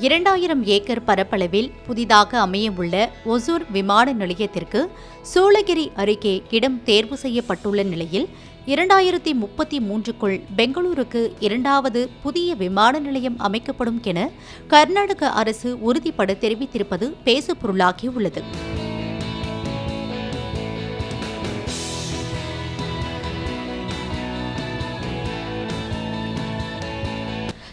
இரண்டாயிரம் ஏக்கர் பரப்பளவில் புதிதாக அமையவுள்ள ஒசூர் விமான நிலையத்திற்கு சூளகிரி அருகே இடம் தேர்வு செய்யப்பட்டுள்ள நிலையில் இரண்டாயிரத்தி முப்பத்தி மூன்றுக்குள் பெங்களூருக்கு இரண்டாவது புதிய விமான நிலையம் அமைக்கப்படும் என கர்நாடக அரசு உறுதிபட தெரிவித்திருப்பது பேசுபொருளாகியுள்ளது.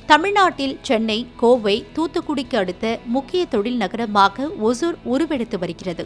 தமிழ்நாட்டில் சென்னை கோவை தூத்துக்குடிக்கு அடுத்த முக்கிய தொழில் நகரமாக ஒசூர் உருவெடுத்து வருகிறது.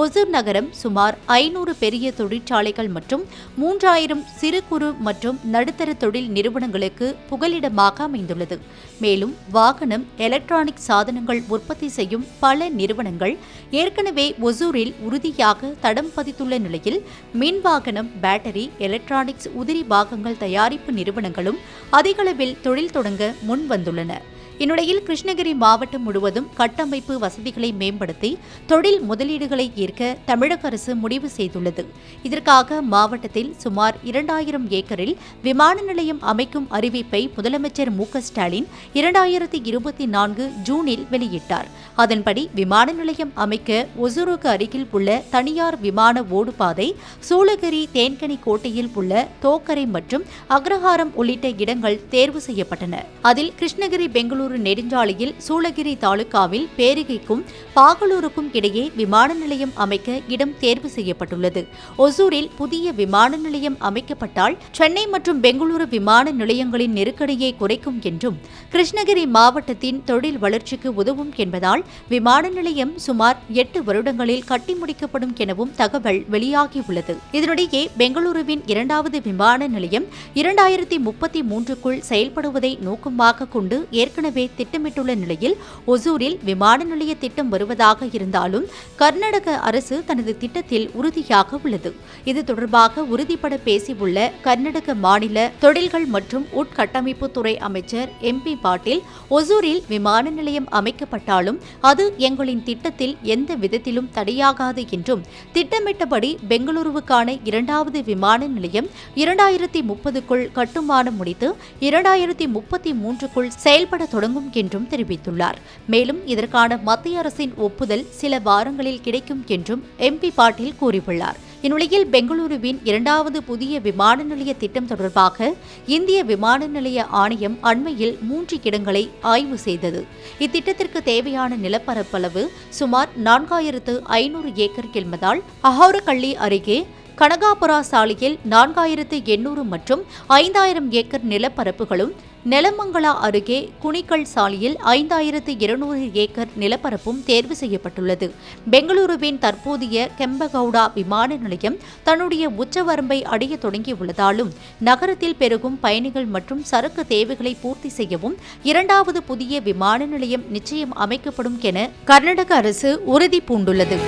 ஒசூர் நகரம் சுமார் ஐநூறு பெரிய தொழிற்சாலைகள் மற்றும் மூன்றாயிரம் சிறு குறு மற்றும் நடுத்தர தொழில் நிறுவனங்களுக்கு புகலிடமாக அமைந்துள்ளது. மேலும் வாகனம் எலக்ட்ரானிக் சாதனங்கள் உற்பத்தி செய்யும் பல நிறுவனங்கள் ஏற்கனவே ஒசூரில் உறுதியாக தடம் பதித்துள்ள நிலையில் மின் வாகனம் பேட்டரி எலக்ட்ரானிக்ஸ் உதிரி பாகங்கள் தயாரிப்பு நிறுவனங்களும் அதிகளவில் தொழில் தொடங்க முன் வந்துள்ளனர் இந்நிலையில் கிருஷ்ணகிரி மாவட்டம் முழுவதும் கட்டமைப்பு வசதிகளை மேம்படுத்தி தொழில் முதலீடுகளை ஈர்க்க தமிழக அரசு முடிவு செய்துள்ளது. இதற்காக மாவட்டத்தில் சுமார் இரண்டாயிரம் ஏக்கரில் விமான நிலையம் அமைக்கும் அறிவிப்பை முதலமைச்சர் மு ஸ்டாலின் இரண்டாயிரத்தி இருபத்தி நான்கு ஜூனில் வெளியிட்டார். அதன்படி விமான நிலையம் அமைக்க ஒசூருக்கு அருகில் உள்ள தனியார் விமான ஓடுபாதை சூளகிரி தேன்கனி கோட்டையில் உள்ள தோக்கரை மற்றும் அக்ரஹாரம் உள்ளிட்ட இடங்கள் தேர்வு செய்யப்பட்டன. அதில் கிருஷ்ணகிரி பெங்களூரு பெங்களூரு நெடுஞ்சாலையில் சூளகிரி தாலுகாவில் பேரிகைக்கும் பாகலூருக்கும் இடையே விமான நிலையம் அமைக்க இடம் தேர்வு செய்யப்பட்டுள்ளது. ஒசூரில் புதிய விமான நிலையம் அமைக்கப்பட்டால் சென்னை மற்றும் பெங்களூரு விமான நிலையங்களின் நெருக்கடியை குறைக்கும் என்றும் கிருஷ்ணகிரி மாவட்டத்தின் தொழில் வளர்ச்சிக்கு உதவும் என்பதால் விமான நிலையம் சுமார் எட்டு வருடங்களில் கட்டி முடிக்கப்படும் எனவும் தகவல் வெளியாகியுள்ளது. இதனிடையே பெங்களூருவின் இரண்டாவது விமான நிலையம் இரண்டாயிரத்தி முப்பத்தி மூன்றுக்குள் செயல்படுவதை நோக்கமாக கொண்டு ஏற்கனவே ஏற்கனவே திட்டமிட்டுள்ள நிலையில் ஒசூரில் விமான நிலைய திட்டம் வருவதாக இருந்தாலும் கர்நாடக அரசு தனது திட்டத்தில் உறுதியாக உள்ளது. இது தொடர்பாக உறுதிப்பட பேசியுள்ள கர்நாடக மாநில தொழில்கள் மற்றும் உட்கட்டமைப்புத்துறை அமைச்சர் எம் பி பாட்டீல் ஒசூரில் விமான நிலையம் அமைக்கப்பட்டாலும் அது எங்களின் திட்டத்தில் எந்த விதத்திலும் தடையாகாது என்றும் திட்டமிட்டபடி பெங்களூருவுக்கான இரண்டாவது விமான நிலையம் இரண்டாயிரத்தி முப்பதுக்குள் கட்டுமானம் முடித்து இரண்டாயிரத்தி முப்பத்தி மூன்றுக்குள் செயல்பட தொடங்கும் தொடங்கும் என்றும் தெரிவித்துள்ளார். மேலும் இதற்கான மத்திய அரசின் ஒப்புதல் சில வாரங்களில் கிடைக்கும் என்றும் எம்பி பாட்டீல் கூறியுள்ளார். இந்நிலையில் பெங்களூருவின் இரண்டாவது புதிய விமான நிலைய திட்டம் தொடர்பாக இந்திய விமான நிலைய ஆணையம் அண்மையில் மூன்று இடங்களை ஆய்வு செய்தது. இத்திட்டத்திற்கு தேவையான நிலப்பரப்பளவு சுமார் நான்காயிரத்து ஐநூறு ஏக்கர் என்பதால் அஹோரக்கள்ளி அருகே கனகாபுரா சாலையில் நான்காயிரத்து எண்ணூறு மற்றும் ஐந்தாயிரம் ஏக்கர் நிலப்பரப்புகளும் நெலமங்களா அருகே குணிக்கல் சாலையில் ஐந்தாயிரத்து இருநூறு ஏக்கர் நிலப்பரப்பும் தேர்வு செய்யப்பட்டுள்ளது. பெங்களூருவின் தற்போதைய கெம்பகவுடா விமான நிலையம் தன்னுடைய உச்சவரம்பை அடைய தொடங்கியுள்ளதாலும் நகரத்தில் பெருகும் பயணிகள் மற்றும் சரக்கு தேவைகளை பூர்த்தி செய்யவும் இரண்டாவது புதிய விமான நிலையம் நிச்சயம் அமைக்கப்படும் என கர்நாடக அரசு உறுதி பூண்டுள்ளது